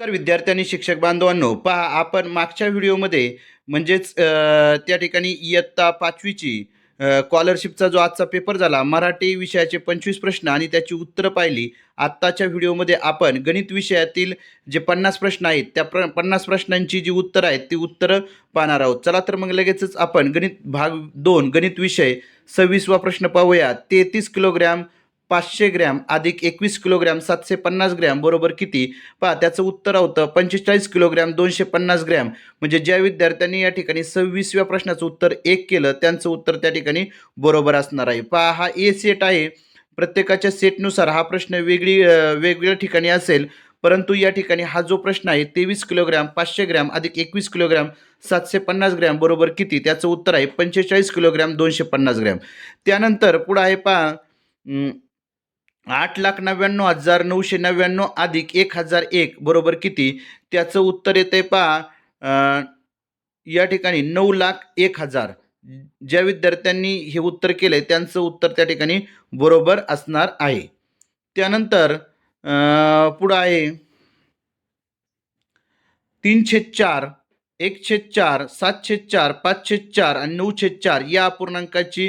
तर विद्यार्थ्यांनी शिक्षक बांधवांनो पहा आपण मागच्या व्हिडिओमध्ये म्हणजेच त्या ठिकाणी इयत्ता पाचवीची स्कॉलरशिपचा जो आजचा पेपर झाला मराठी विषयाचे पंचवीस प्रश्न आणि त्याची उत्तरं पाहिली. आत्ताच्या व्हिडिओमध्ये आपण गणित विषयातील जे पन्नास प्रश्न आहेत त्या प्र पन्नास प्रश्नांची जी उत्तरं आहेत ती उत्तरं पाहणार आहोत. चला तर मग लगेचच आपण गणित भाग दोन गणित विषय सव्वीसवा प्रश्न पाहूया. तेहतीस किलोग्रॅम पाचशे ग्रॅम अधिक एकवीस किलोग्रॅम सातशे पन्नास ग्रॅम बरोबर किती? पहा त्याचं उत्तर होतं पंचेचाळीस किलोग्रॅम दोनशे पन्नास ग्रॅम. म्हणजे ज्या विद्यार्थ्यांनी या ठिकाणी सव्वीसव्या प्रश्नाचं उत्तर एक केलं त्यांचं उत्तर त्या ठिकाणी बरोबर असणार आहे. पहा हा ए सेट आहे. प्रत्येकाच्या सेटनुसार हा प्रश्न वेगळी वेगवेगळ्या ठिकाणी असेल. परंतु या ठिकाणी हा जो प्रश्न आहे तेवीस किलोग्रॅम पाचशे ग्रॅम अधिक एकवीस किलोग्रॅम सातशे पन्नास ग्रॅम बरोबर किती? त्याचं उत्तर आहे पंचेचाळीस किलोग्रॅम दोनशे पन्नास ग्रॅम. त्यानंतर पुढं आहे पहा आठ लाख नव्याण्णव हजार नऊशे नव्याण्णव अधिक एक हजार एक बरोबर किती? त्याचं उत्तर येते पहा. या ठिकाणी नऊ लाख एक हजार. ज्या विद्यार्थ्यांनी हे उत्तर केले त्यांचं उत्तर त्या ठिकाणी बरोबर असणार आहे. त्यानंतर पुढं आहे. तीनशे चार. एक छेद चार सात छेद चार पाच छेद चार आणि नऊ छेद चार या अपूर्णांकाची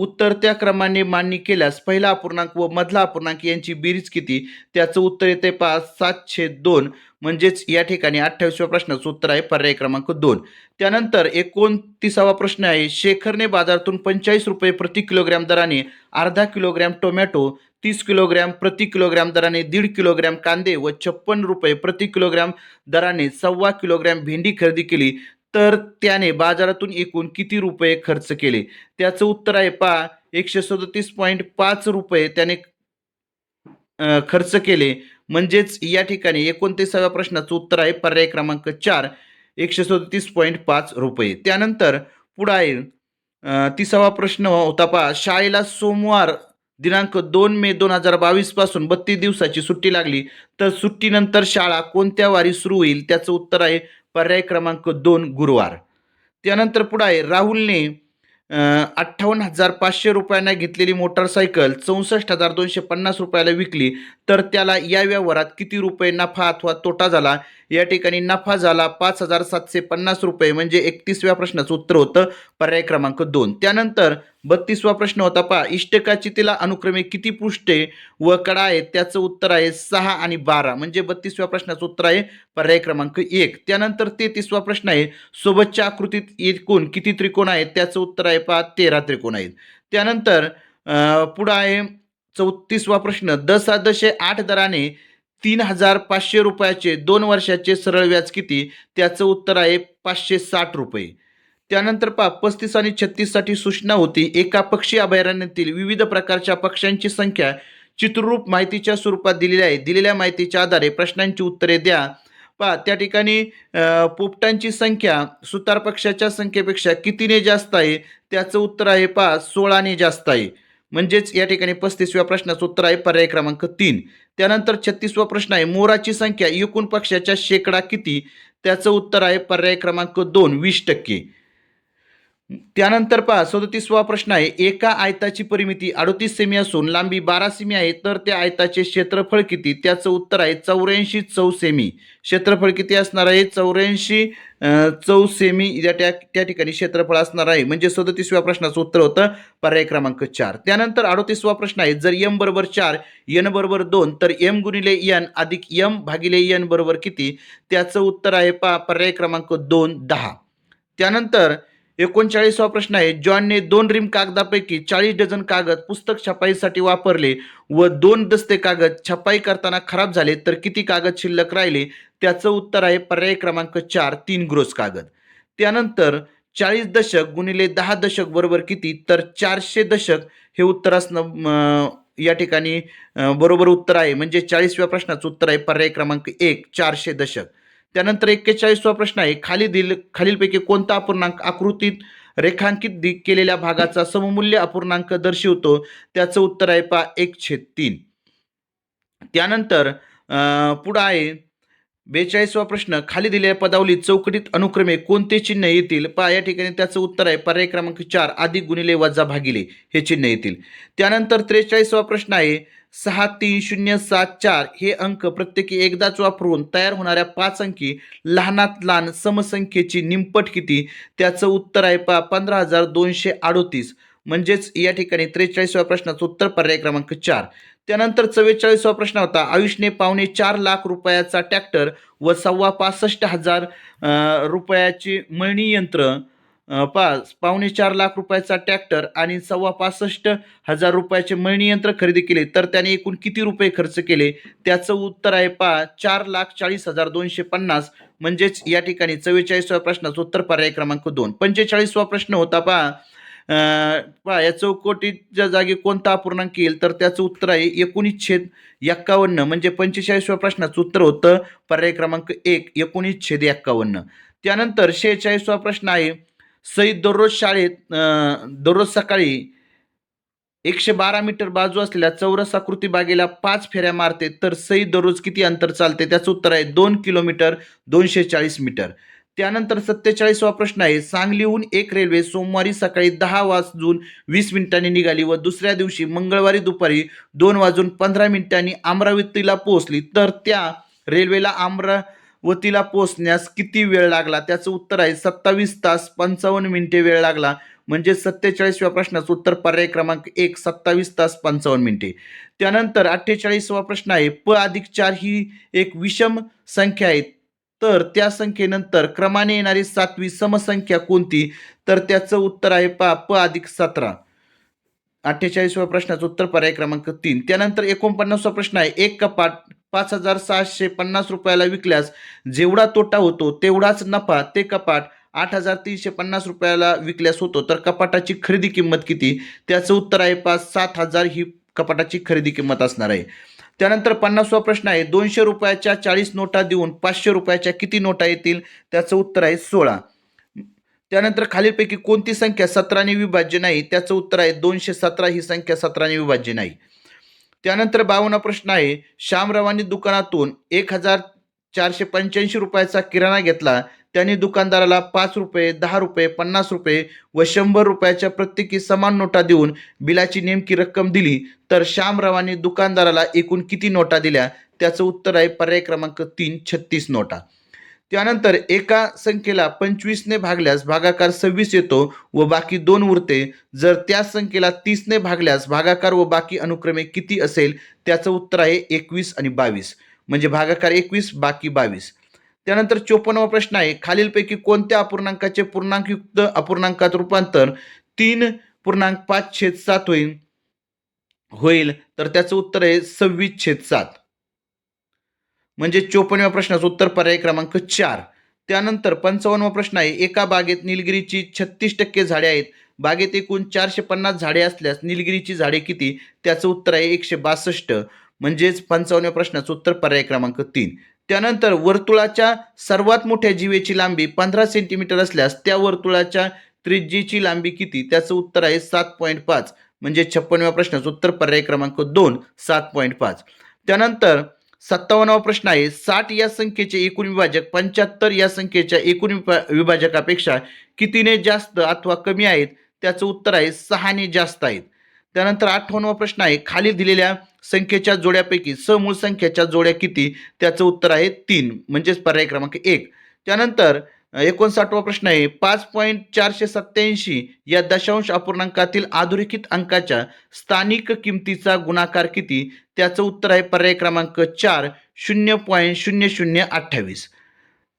उत्तर त्या क्रमाने मान्य केल्यास पहिला अपूर्णांक व मधला अपूर्णांक यांची बेरीज किती? त्याचं उत्तर येते पाच सात छेद दोन. म्हणजेच या ठिकाणी अठ्ठावीसव्या प्रश्नाचं उत्तर आहे पर्याय क्रमांक दोन. त्यानंतर एकोणतीसावा प्रश्न आहे शेखरने बाजारातून पंचेचाळीस रुपये प्रति किलोग्रॅम दराने अर्धा किलोग्रॅम टोमॅटो तीस किलोग्रॅम प्रति किलोग्रॅम दराने दीड किलोग्रॅम कांदे व छप्पन रुपये प्रति किलोग्रॅम दराने सव्वा किलोग्रॅम भेंडी खरेदी केली. तर त्याने बाजारातून एकूण किती रुपये खर्च केले? त्याचं उत्तर आहे पहा एकशे सदतीस पॉईंट पाच रुपये त्याने खर्च केले. म्हणजेच या ठिकाणी एकोणतीसाव्या प्रश्नाचं उत्तर आहे पर्याय क्रमांक चार एकशे सदतीस पॉईंट पाच रुपये. त्यानंतर पुढं आहे तिसावा प्रश्न होता पहा शाळेला सोमवार दिनांक दोन मे दोन हजार बावीसपासून बत्तीस दिवसाची सुट्टी लागली. तर सुट्टीनंतर शाळा कोणत्या वारी सुरू होईल? त्याचं उत्तर आहे पर्याय क्रमांक दोन गुरुवार. त्यानंतर पुढं आहे राहुलने अठ्ठावन्न हजार पाचशे रुपयांना घेतलेली मोटारसायकल चौसष्ट हजार दोनशे पन्नास रुपयाला विकली. तर त्याला या व्यवहारात किती रुपये नफा अथवा तोटा झाला? या ठिकाणी नफा झाला पाच हजार सातशे पन्नास रुपये म्हणजे एकतीसव्या प्रश्नाचं उत्तर होतं पर्याय क्रमांक दोन. त्यानंतर बत्तीसवा प्रश्न होता पहा इष्टकाची तिला अनुक्रमे किती पृष्ठे व कडा आहेत? त्याचं उत्तर आहे सहा आणि बारा म्हणजे बत्तीसव्या प्रश्नाचं उत्तर आहे पर्याय क्रमांक एक. त्यानंतर तेहतीसवा प्रश्न आहे सोबतच्या आकृतीत एकूण किती त्रिकोण आहेत? त्याचं उत्तर आहे पहा तेरा त्रिकोण आहेत. त्यानंतर पुढं आहे चौतीसवा प्रश्न दस दशे आठ दराने तीन हजार पाचशे रुपयाचे दोन वर्षाचे सरळ व्याज किती? त्याचं उत्तर आहे पाचशे साठ रुपये. त्यानंतर पहा पस्तीस आणि छत्तीससाठी सूचना होती. एका पक्षी अभयारण्यातील विविध प्रकारच्या पक्ष्यांची संख्या चित्ररूप माहितीच्या स्वरूपात दिलेली आहे. दिलेल्या माहितीच्या आधारे प्रश्नांची उत्तरे द्या. पहा त्या ठिकाणी पोपटांची संख्या सुतार पक्षाच्या संख्येपेक्षा कितीने जास्त आहे? त्याचं उत्तर आहे पहा सोळाने जास्त आहे. म्हणजेच या ठिकाणी पस्तीसव्या प्रश्नाचं उत्तर आहे पर्याय क्रमांक तीन. त्यानंतर छत्तीसवा प्रश्न आहे मोराची संख्या एकूण पक्षाच्या शेकडा किती? त्याचं उत्तर आहे पर्याय क्रमांक दोन वीस टक्के. त्यानंतर पहा सदतीसवा प्रश्न आहे एका आयताची परिमिती अडतीस सेमी असून लांबी बारा सेमी आहे तर त्या आयताचे क्षेत्रफळ किती? त्याचं उत्तर आहे चौऱ्याऐंशी चौ सेमी. क्षेत्रफळ किती असणार आहे? चौऱ्याऐंशी चौ सेमी या त्या त्या ठिकाणी क्षेत्रफळ असणार आहे. म्हणजे सदतीसव्या प्रश्नाचं उत्तर होतं पर्याय क्रमांक चार. त्यानंतर अडतीसवा प्रश्न आहे जर एम बरोबर चार एन बरोबर दोन तर एम गुणिले एन अधिक एम भागिले एन बरोबर किती? त्याचं उत्तर आहे पा पर्याय क्रमांक दोन दहा. त्यानंतर एकोणचाळीसवा प्रश्न आहे. जॉनने दोन रिम कागदापैकी चाळीस डझन कागद पुस्तक छपाईसाठी वापरले व दोन दस्ते कागद छपाई करताना खराब झाले तर किती कागद शिल्लक राहिले? त्याचं उत्तर आहे पर्याय क्रमांक चार तीन ग्रोस कागद. त्यानंतर चाळीस दशक गुणिले दहा दशक बरोबर किती? तर चारशे दशक हे उत्तर असणं या ठिकाणी बरोबर उत्तर आहे. म्हणजे चाळीसव्या प्रश्नाचं उत्तर आहे पर्याय क्रमांक एक चारशे दशक. त्यानंतर एक्केचाळीसवा प्रश्न आहे खाली दिल खालीलपैकी कोणता अपूर्णांक आकृतीत रेखांकित दि- केलेल्या भागाचा सममूल्य अपूर्णांक दर्शवतो? त्याचं उत्तर आहे पा एक छेद तीन. त्यानंतर पुढं आहे बेचाळीसवा प्रश्न खाली दिलेल्या पदावली चौकटीत अनुक्रमे कोणते चिन्ह येतील? पहा या ठिकाणी त्याचं उत्तर आहे पर्याय क्रमांक चार अधिक गुणिले वजा भागिले हे चिन्ह येतील. त्यानंतर त्रेचाळीसवा प्रश्न आहे सहा तीन शून्य सात चार हे अंक प्रत्येकी एकदाच वापरून तयार होणाऱ्या पाच अंकी लहानात लहान समसंख्येची निमपट किती? त्याचं उत्तर आहे पा पंधरा हजार दोनशे अडोतीस. म्हणजेच या ठिकाणी त्रेचाळीसव्या प्रश्नाचं उत्तर पर्याय क्रमांक चार. त्यानंतर चव्वेचाळीसवा प्रश्न होता. आयुषने पावणे चार लाख रुपयाचा ट्रॅक्टर व सव्वा पासष्ट हजार रुपयाची मळणी यंत्र पाच पावणे चार लाख रुपयाचा ट्रॅक्टर आणि सव्वा पासष्ट हजार रुपयाचे मळणी यंत्र खरेदी केले. तर त्याने एकूण किती रुपये खर्च केले? त्याचं उत्तर आहे पा चार लाख चाळीस हजार दोनशे पन्नास. म्हणजेच या ठिकाणी चव्वेचाळीसव्या प्रश्नाचं उत्तर पर्याय क्रमांक दोन. पंचेचाळीसवा प्रश्न होता पा पहा या चौकोटीच्या जागी कोणता अपूर्णांक येईल? तर त्याचं उत्तर आहे एकोणीस छेद एक्कावन्न. म्हणजे पंचेचाळीसव्या प्रश्नाचं उत्तर होतं. पर्याय क्रमांक एक एकोणीस छेद एक्कावन्न. त्यानंतर शेहेचाळीसवा प्रश्न आहे सईद दररोज शाळेत दररोज सकाळी एकशे बारा मीटर बाजू असलेल्या चौरस आकृती बागेला पाच फेऱ्या मारते तर सईद दररोज किती अंतर चालते? त्याचं उत्तर आहे दोन किलोमीटर दोनशे चाळीस मीटर. त्यानंतर सत्तेचाळीसवा प्रश्न आहे. सांगलीहून एक रेल्वे सोमवारी सकाळी दहा वाजून वीस मिनिटांनी निघाली व दुसऱ्या दिवशी मंगळवारी दुपारी दोन वाजून पंधरा मिनिटांनी अमरावतीला पोहोचली. तर त्या रेल्वेला अमरावतीला पोहोचण्यास किती वेळ लागला? त्याचं उत्तर आहे सत्तावीस तास पंचावन्न मिनिटे वेळ लागला. म्हणजे सत्तेचाळीसव्या प्रश्नाचं उत्तर पर्याय क्रमांक एक सत्तावीस तास पंचावन्न मिनिटे. त्यानंतर अठ्ठेचाळीसवा प्रश्न आहे प अधिक चार ही एक विषम संख्या आहे. तर त्या संख्येनंतर क्रमाने येणारी सातवी समसंख्या कोणती? तर त्याचं उत्तर आहे पा प अधिक सतरा. अठ्ठेचाळीसव्या प्रश्नाचं उत्तर पर्याय क्रमांक तीन. त्यानंतर एकोणपन्नासवा प्रश्न आहे एक कपाट पाच हजार सहाशे पन्नास रुपयाला विकल्यास जेवढा तोटा होतो तेवढाच नफा ते कपाट आठ हजार तीनशे पन्नास रुपयाला विकल्यास होतो. तर कपाटाची खरेदी किंमत किती? त्याचं उत्तर आहे पाच सात हजार ही कपाटाची खरेदी किंमत असणार आहे. त्यानंतर पन्नासवा प्रश्न आहे दोनशे रुपयाच्या चाळीस नोटा देऊन पाचशे रुपयाच्या किती नोटा येतील? त्याचं उत्तर आहे सोळा. त्यानंतर खालीलपैकी कोणती संख्या सतराने विभाज्य नाही त्याचं उत्तर आहे दोनशे सतरा ही संख्या सतराने विभाज्य नाही. त्यानंतर बावन्न प्रश्न आहे श्यामरावांनी दुकानातून एक हजार चारशे पंच्याऐंशी रुपयाचा किराणा घेतला त्यांनी दुकानदाराला पाच रुपये दहा रुपये पन्नास रुपये व शंभर रुपयाच्या प्रत्येकी समान नोटा देऊन बिलाची नेमकी रक्कम दिली. तर श्यामरावांनी दुकानदाराला एकूण किती नोटा दिल्या? त्याचं उत्तर आहे पर्याय क्रमांक तीन छत्तीस नोटा. त्यानंतर एका संख्येला पंचवीसने भागल्यास भागाकार सव्वीस येतो व बाकी दोन उरते. जर त्या संख्येला तीसने भागल्यास भागाकार व बाकी अनुक्रमे किती असेल? त्याचं उत्तर आहे एकवीस आणि बावीस. म्हणजे भागाकार एकवीस बाकी बावीस. त्यानंतर चोपन्नवा प्रश्न आहे. खालीलपैकी कोणत्या अपूर्णांकाचे पूर्णांकयुक्त अपूर्णांकात रूपांतर तीन पूर्णांक पाच छेद सात होईल होईल. तर त्याचं उत्तर आहे सव्वीस छेद सात. म्हणजे चोपन्नव्या प्रश्नाचं उत्तर पर्याय क्रमांक चार. त्यानंतर पंचावन्नवा प्रश्न आहे. एका बागेत निलगिरीची छत्तीस टक्के झाडे आहेत. बागेत एकूण चारशे पन्नास झाडे असल्यास निलगिरीची झाडे किती? त्याचं उत्तर आहे एकशे बासष्ट. म्हणजेच पंचावन्नव्या प्रश्नाचं उत्तर पर्याय क्रमांक तीन. त्यानंतर वर्तुळाच्या सर्वात मोठ्या जीवेची लांबी पंधरा सेंटीमीटर असल्यास त्या वर्तुळाच्या त्रिज्येची लांबी किती? त्याचं उत्तर आहे सात पॉईंट पाच. म्हणजे छप्पनव्या प्रश्नाचं उत्तर पर्याय क्रमांक दोन सात पॉईंट पाच. त्यानंतर सत्तावन्नावा प्रश्न आहे साठ या संख्येचे एकूण विभाजक पंच्याहत्तर या संख्येच्या एकूण विभा विभाजकापेक्षा कितीने जास्त अथवा कमी आहेत? त्याचं उत्तर आहे सहाने जास्त आहेत. त्यानंतर आठवन्नवा प्रश्न आहे खाली दिलेल्या संख्येच्या जोड्यापैकी समूळ संख्येच्या जोड्या किती? त्याचं उत्तर आहे तीन. म्हणजेच पर्याय क्रमांक एक. त्यानंतर एकोणसाठवा प्रश्न आहे. पाच पॉईंट चारशे सत्याऐंशी या दशांश अपूर्णांकातील अधोरेखित अंकाच्या स्थानिक किमतीचा गुणाकार किती? त्याचं उत्तर आहे पर्याय क्रमांक चार शून्य पॉईंट शून्य शून्य अठ्ठावीस.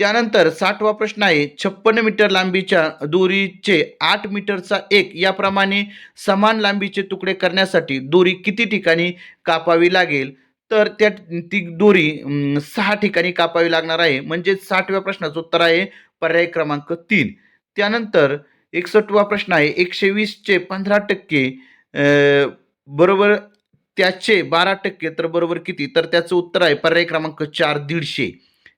त्यानंतर साठवा प्रश्न आहे छप्पन्न मीटर लांबीच्या दोरीचे आठ मीटरचा एक याप्रमाणे समान लांबीचे तुकडे करण्यासाठी दोरी किती ठिकाणी कापावी लागेल? तर त्या ती दोरी सहा ठिकाणी कापावी लागणार आहे. म्हणजे साठव्या प्रश्नाचं उत्तर आहे पर्याय क्रमांक तीन. त्यानंतर एकसष्टवा प्रश्न आहे एकशे वीसचे पंधरा टक्के बरोबर त्याचे बारा टक्के तर बरोबर किती? तर त्याचं उत्तर आहे पर्याय क्रमांक चार दीडशे.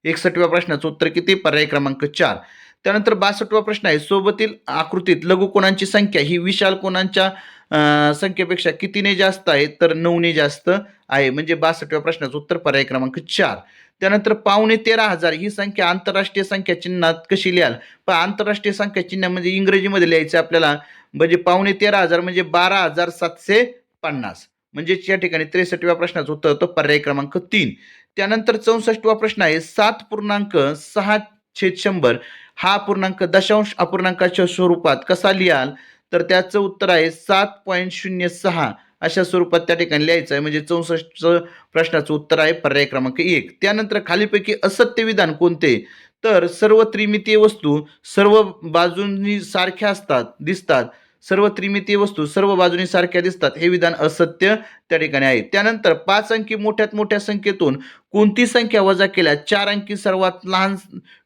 एकसष्टव्या प्रश्नाचं उत्तर किती? पर्याय क्रमांक चार. त्यानंतर बासष्टवा प्रश्न आहे सोबतील आकृतीत लघुकोणांची संख्या? ही विशाल कोणांच्या संख्येपेक्षा कितीने जास्त आहे? तर नऊने जास्त आहे. म्हणजे बासष्टव्या प्रश्नाचं उत्तर पर्याय क्रमांक चार. त्यानंतर पावणे तेरा हजार. ही संख्या आंतरराष्ट्रीय संख्या चिन्हात कशी लिहाल? पण आंतरराष्ट्रीय संख्या चिन्ह म्हणजे इंग्रजीमध्ये लिहायचं आपल्याला. म्हणजे पावणे तेरा हजार म्हणजे बारा हजार सातशे पन्नास. म्हणजेच या ठिकाणी त्रेसष्टव्या प्रश्नाचं उत्तर होतं पर्याय क्रमांक तीन. त्यानंतर चौसष्टवा प्रश्न आहे सात पूर्णांक सहा छेद शंभर हा पूर्णांक दशांश अपूर्णांकाच्या स्वरूपात कसा लिहाल? तर त्याचं उत्तर आहे सात पॉईंट शून्य सहा अशा स्वरूपात त्या ठिकाणी लिहायचं आहे. म्हणजे चौसष्ट प्रश्नाचं उत्तर आहे पर्याय क्रमांक एक. त्यानंतर खालीपैकी असत्य विधान कोणते? तर सर्व त्रिमितीय वस्तू सर्व बाजूंनी सारख्या असतात दिसतात. सर्व त्रिमितीय वस्तू सर्व बाजूनी सारख्या दिसतात. हे विधान असत्य त्या ठिकाणी आहे. त्यानंतर पाच अंकी मोठ्यात मोठ्या संख्येतून कोणती संख्या वजा केल्या? चार अंकी सर्वात लहान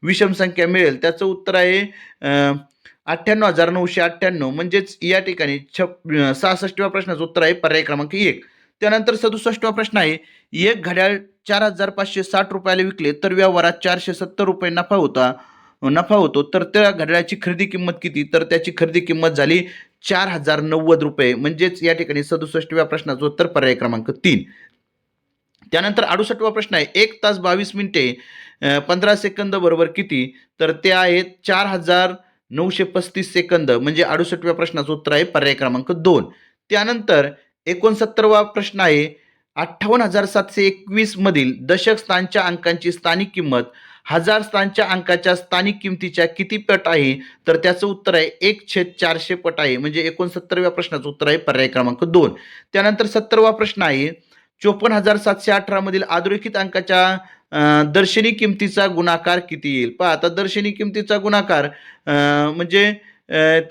विषम संख्या मिळेल. त्याचं उत्तर आहे अठ्ठ्याण्णव हजार नऊशे अठ्ठ्याण्णव. म्हणजेच या ठिकाणी छप सहासष्टव्या प्रश्नाचं उत्तर आहे पर्याय क्रमांक एक. त्यानंतर सदुसष्टवा प्रश्न आहे एक घड्याळ चार हजार पाचशे साठ रुपयाला विकले तर व्यवहारात चारशे सत्तर रुपये नफा होता नफा होतो. तर त्या घड्याळाची खरेदी किंमत किती? तर त्याची खरेदी किंमत झाली चार हजार नव्वद रुपये म्हणजेच या ठिकाणी सदुसष्टव्या प्रश्नाचं उत्तर पर्याय क्रमांक तीन. त्यानंतर अडुसष्टवा प्रश्न आहे एक तास बावीस मिनिटे पंधरा सेकंद बरोबर किती? तर ते आहेत चार हजार नऊशे पस्तीस सेकंद म्हणजे अडुसष्टव्या प्रश्नाचं उत्तर आहे पर्याय क्रमांक दोन. त्यानंतर एकोणसत्तरवा प्रश्न आहे अठ्ठावन्न हजार सातशे एकवीस मधील दशक स्थानच्या अंकांची स्थानिक किंमत हजार स्थानच्या अंकाच्या स्थानिक किमतीच्या किती पट आहे? तर त्याचं उत्तर आहे एक छेद चारशे पट आहे. म्हणजे एकोणसत्तरव्या प्रश्नाचं उत्तर आहे पर्याय क्रमांक दोन. त्यानंतर सत्तरवा प्रश्न आहे चोपन्न हजार सातशे अठरा मधील अधोरेखित अंकाच्या दर्शनी किमतीचा गुणाकार किती येईल? पहा आता दर्शनी किमतीचा गुणाकार म्हणजे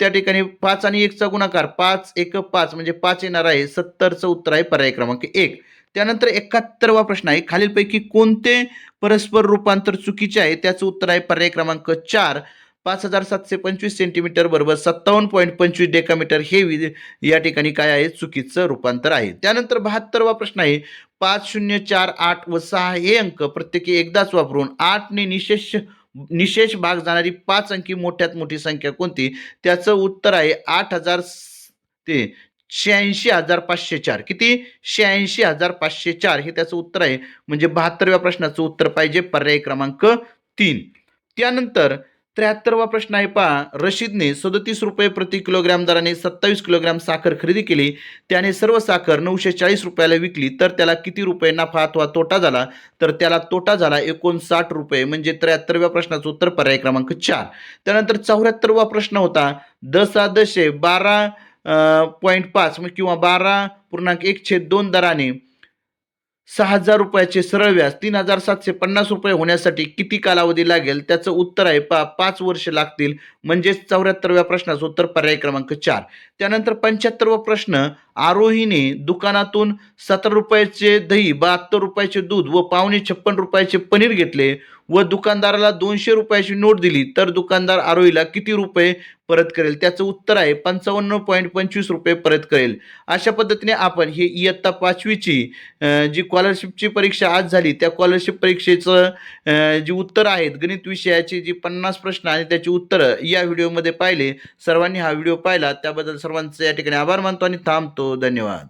त्या ठिकाणी पाच आणि एकचा गुणाकार पाच एक पाच म्हणजे पाच येणार आहे. सत्तरचं उत्तर आहे पर्याय क्रमांक एक. त्यानंतर एकाहत्तरवा प्रश्न आहे. खालीलपैकी कोणते परस्पर रूपांतर चुकीचे आहे? त्याचं उत्तर आहे पर्याय क्रमांक चार. पाच हजार सातशे पंचवीस सेंटीमीटर बरोबर सत्तावन्न पॉईंट पंचवीस डेकामीटर हे वि या ठिकाणी काय आहे? चुकीचं रूपांतर आहे. त्यानंतर बहात्तरवा प्रश्न आहे. पाच शून्य चार आठ व सहा हे अंक प्रत्येकी एकदाच वापरून आठने निशेष निशेष भाग जाणारी पाच अंकी मोठ्यात मोठी संख्या कोणती? त्याचं उत्तर आहे आठ हजार स- ते शहाऐंशी हजार पाचशे चार. किती? शहाऐंशी हजार पाचशे चार. हे त्याचं उत्तर आहे. म्हणजे बहात्तरव्या प्रश्नाचं उत्तर पाहिजे. पर्याय क्रमांक तीन. त्यानंतर त्र्याहत्तरवा प्रश्न आहे पहा. रशीदने सदतीस रुपये प्रति किलोग्रॅम दराने सत्तावीस किलोग्रॅम साखर खरेदी केली. त्याने सर्व साखर नऊशे चाळीस रुपयाला विकली. तर त्याला किती रुपये नफा अथवा तोटा झाला? तर त्याला तोटा झाला एकोणसाठ रुपये. म्हणजे त्र्याहत्तरव्या प्रश्नाचं उत्तर पर्याय क्रमांक चार. त्यानंतर चौऱ्याहत्तरवा प्रश्न होता. दसा दशे बारा पॉईंट पाच किंवा बारा पूर्णांक एक छेद दोन दराने सहा हजार रुपयाचे सरळ व्याज तीन हजार सातशे पन्नास रुपये होण्यासाठी किती कालावधी लागेल? त्याचं उत्तर आहे पा पाच वर्ष लागतील. म्हणजेच चौऱ्याहत्तरव्या प्रश्नाचं उत्तर पर्याय क्रमांक चार. त्यानंतर पंच्याहत्तरवा प्रश्न आरोहीने दुकानातून सतरा रुपयाचे दही बहात्तर रुपयाचे दूध व पावणे छप्पन रुपयाचे पनीर घेतले. व दुकानदाराला दोनशे रुपयाची नोट दिली तर दुकानदार आरोहीला किती रुपये परत करेल? त्याचं उत्तर आहे पंचावन्न पॉईंट पंचवीस रुपये परत करेल. अशा पद्धतीने आपण ही इयत्ता पाचवीची जी स्कॉलरशिपची परीक्षा आज झाली त्या स्कॉलरशिप परीक्षेचं जी उत्तरं आहेत गणित विषयाची जी पन्नास प्रश्न आणि त्याची उत्तरं या व्हिडिओमध्ये पाहिले. सर्वांनी हा व्हिडिओ पाहिला. त्याबद्दल सर्वांचे या ठिकाणी आभार मानतो आणि थांबतो. धन्यवाद.